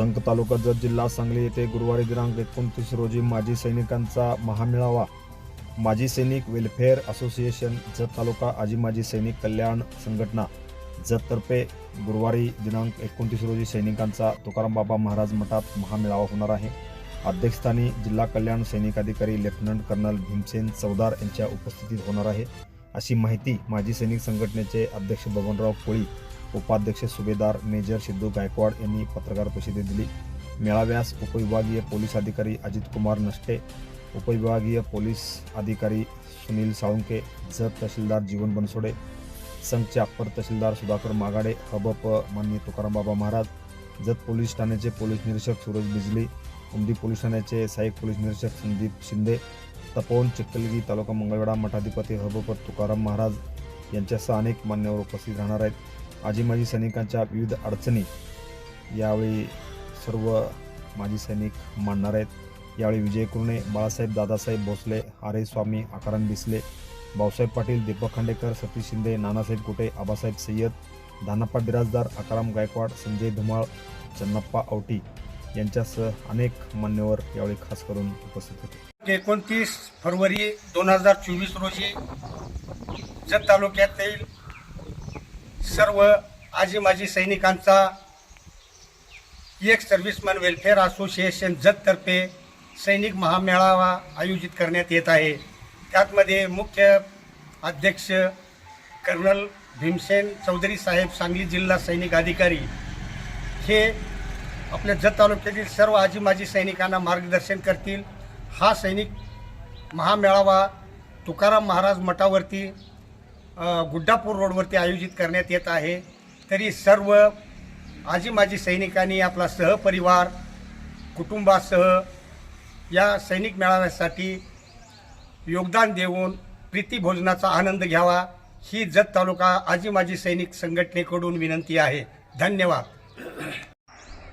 संक तालुका जत जिल्हा सांगली येथे गुरुवारी दिनांक एकोणतीस रोजी माजी सैनिकांचा महामेळावा. माजी सैनिक वेलफेअर असोसिएशन जत तालुका आजी माजी सैनिक कल्याण संघटना. जततर्फे गुरुवारी दिनांक एकोणतीस रोजी सैनिकांचा तुकाराम बाबा महाराज मठात महामेळावा होणार आहे. अध्यक्षस्थानी जिल्हा कल्याण सैनिक अधिकारी लेफ्टनंट कर्नल भीमसेन चौदार यांच्या उपस्थितीत होणार आहे. अशी माहिती माजी सैनिक संघटनेचे अध्यक्ष बबनराव कोळी उपाध्यक्ष सुभेदार मेजर सिद्धू गायकवाड यांनी पत्रकार परिषदेत दिली. मेळाव्यास उपविभागीय पोलीस अधिकारी अजित कुमार नष्टे उपविभागीय पोलीस अधिकारी सुनील साळुंके जत तहसीलदार जीवन बनसोडे संघचे अप्पर तहसीलदार सुधाकर मागाडे हबप मान्य तुकारामबाबा महाराज जत पोलीस ठाण्याचे पोलीस निरीक्षक सूरज बिजली उमदी पोलीस ठाण्याचे सहाय्यक पोलीस निरीक्षक संदीप शिंदे तपोवन चिखलगी तालुका मंगळवेढा मठाधिपती हबप तुकाराम महाराज यांच्यासह अनेक मान्यवर उपस्थित राहणार आहेत. आजी माजी सैनिकांच्या विविध अडचणी यावेळी सर्व माजी सैनिक मांडणार आहेत. यावेळी विजय कुरणे बाळासाहेब दादासाहेब भोसले आरे स्वामी आकाराम बिसले भाऊसाहेब पाटील दीपक खांडेकर सतीश शिंदे नानासाहेब कुटे आबासाहेब सय्यद धानप्पा बिराजदार आकाराम गायकवाड संजय धुमाळ चन्नप्पा औटी यांच्यासह अनेक मान्यवर यावेळी खास करून उपस्थित होते. एकोणतीस फरवरी दोन हजार चोवीस रोजी जत तालुक्यातील सर्व आजी माजी सैनिकांचा एक सर्व्हिसमॅन वेलफेअर असोसिएशन जततर्फे सैनिक महामेळावा आयोजित करण्यात येत आहे. त्यातमध्ये मुख्य अध्यक्ष कर्नल भीमसेन चौधरी साहेब सांगली जिल्हा सैनिक अधिकारी हे आपल्या जत तालुक्यातील सर्व आजी माजी सैनिकांना मार्गदर्शन करतील. हा सैनिक महामेळावा तुकाराम महाराज मठावरती गुड्डापूर रोडवरती आयोजित करण्यात येत आहे. तरी सर्व आजी माजी सैनिकांनी आपला सहपरिवार कुटुंबासह या सैनिक मेळाव्यासाठी योगदान देऊन प्रीतीभोजनाचा आनंद घ्यावा ही जत तालुका आजी माजी सैनिक संघटनेकडून विनंती आहे. धन्यवाद.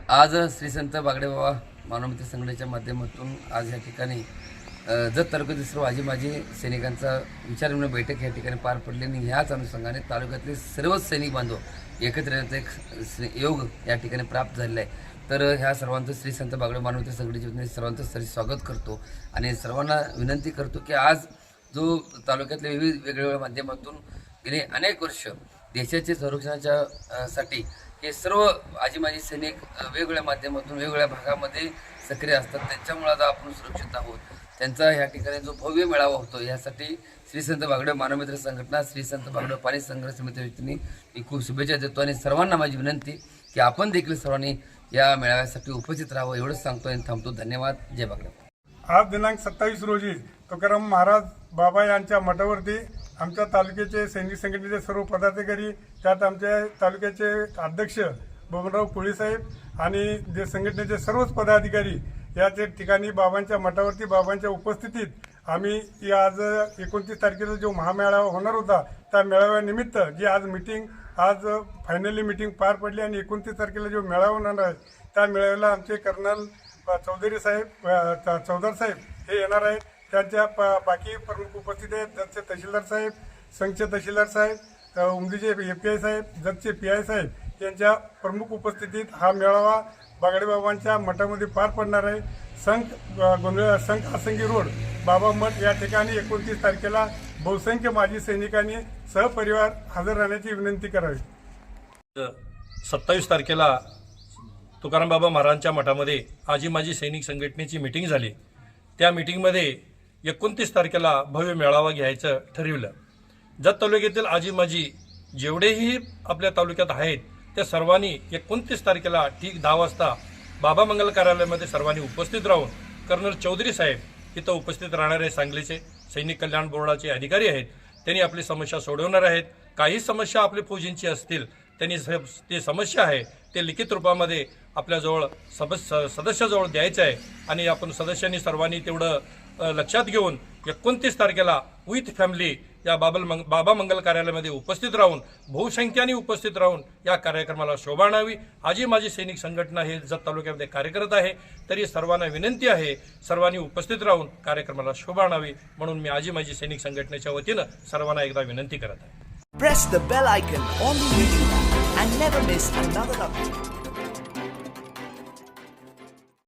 आज श्री संत बागडेबाबा मानवमित्र संघटनेच्या माध्यमातून आज या ठिकाणी जत तालुक्यातील सर्व आजी माजी सैनिकांचा विचारविनिमय बैठक या ठिकाणी पार पडली आणि ह्याच अनुषंगाने तालुक्यातले सर्वच सैनिक बांधव एकत्र येण्याचा एक योग या ठिकाणी प्राप्त झालेला आहे. तर ह्या सर्वांचं श्री संत बागडे मानवते सगळीच्या वतीने सर्वांचं सरी स्वागत करतो आणि सर्वांना विनंती करतो की आज जो तालुक्यातल्या विविध वेगवेगळ्या माध्यमातून गेले अनेक वर्ष देशाच्या संरक्षणाच्या साठी हे सर्व आजी माजी सैनिक वेगवेगळ्या माध्यमातून वेगवेगळ्या भागामध्ये सक्रिय असतात. त्यांच्यामुळे आज आपण सुरक्षित आहोत. त्यांचा ह्या ठिकाणी जो भव्य मेळावा होतो यासाठी श्री संत बागडे मानवमित्र संघटना श्री संत बागडे पाणी संघर्ष समिती वतीने मी खूप शुभेच्छा देतो आणि सर्वांना माझी विनंती की आपण देखील सर्वांनी या मेळाव्यासाठी उपस्थित राहावं एवढंच सांगतो आणि थांबतो. धन्यवाद. जय बागडे आज दिनांक सत्तावीस रोजी तुकाराम महाराज बाबा यांच्या मठावरती आमच्या तालुक्याचे सैनिक संघटनेचे सर्व पदाधिकारी त्यात आमच्या तालुक्याचे अध्यक्ष बबनराव कोळीसाहेब आणि जे संघटनेचे सर्वच पदाधिकारी या ठिकाणी बाबांच्या मठावरती बाबांच्या उपस्थितीत आम्ही आज एकोणतीस तारखेला जो महामेळावा होणार होता त्या मेळाव्यानिमित्त जी आज मिटिंग आज फायनली मिटिंग पार पडली आणि एकोणतीस तारखेला जो मेळावा होणार आहे त्या मेळाव्याला आमचे कर्नल चौधरी साहेब चौधर साहेब हे येणार आहेत. त्यांच्या प- बाकी प्रमुख उपस्थित आहेत जतचे तहसीलदार साहेब संघचे तहसीलदार साहेब उमदीचे ए पी आय साहेब जतचे पी आय साहेब यांच्या प्रमुख उपस्थितीत हा मेळावा बागडेबाबांच्या मठामध्ये पार पडणार आहे. संख गोंधळ संख आसंगी रोड बाबा मठ या ठिकाणी एकोणतीस तारखेला बहुसंख्य माजी सैनिकांनी सहपरिवार हजर राहण्याची विनंती करावी. सत्तावीस तारखेला तुकाराम बाबा महाराजांच्या मठामध्ये आजी माजी सैनिक संघटनेची मिटिंग झाली. त्या मिटिंगमध्ये एकोणतीस तारखेला भव्य मेळावा घ्यायचं ठरविलं. जत तालुक्यातील आजी माजी जेवढेही आपल्या तालुक्यात आहेत त्या सर्वांनी एकोणतीस तारखेला ठीक दहा वाजता बाबा मंगल कार्यालयामध्ये सर्वांनी उपस्थित राहून कर्नल चौधरी साहेब इथं उपस्थित राहणारे सांगलीचे सैनिक कल्याण बोर्डाचे अधिकारी आहेत. त्यांनी आपली समस्या सोडवणार आहेत. काही समस्या आपल्या फौजींची असतील त्यांनी ती ते समस्या आहे ते लिखित रूपामध्ये आपल्याजवळ सबस सदस्याजवळ द्यायचं आहे. आणि आपण सदस्यांनी सर्वांनी तेवढं लक्षात घेऊन एकोणतीस तारखेला विथ फॅमिली या बाबल मंग बाबा मंगल कार्यालयामध्ये उपस्थित राहून बहुसंख्याने उपस्थित राहून या कार्यक्रमाला शोभा आणावी आजी माझी सैनिक संघटना हे जत तालुक्यामध्ये कार्य करत आहे. तरी सर्वांना विनंती आहे सर्वांनी उपस्थित राहून कार्यक्रमाला शोभा आणावी म्हणून मी आजी माझी सैनिक संघटनेच्या वतीनं सर्वांना एकदा विनंती करत आहे. Press the bell icon on the YouTube and never miss another update.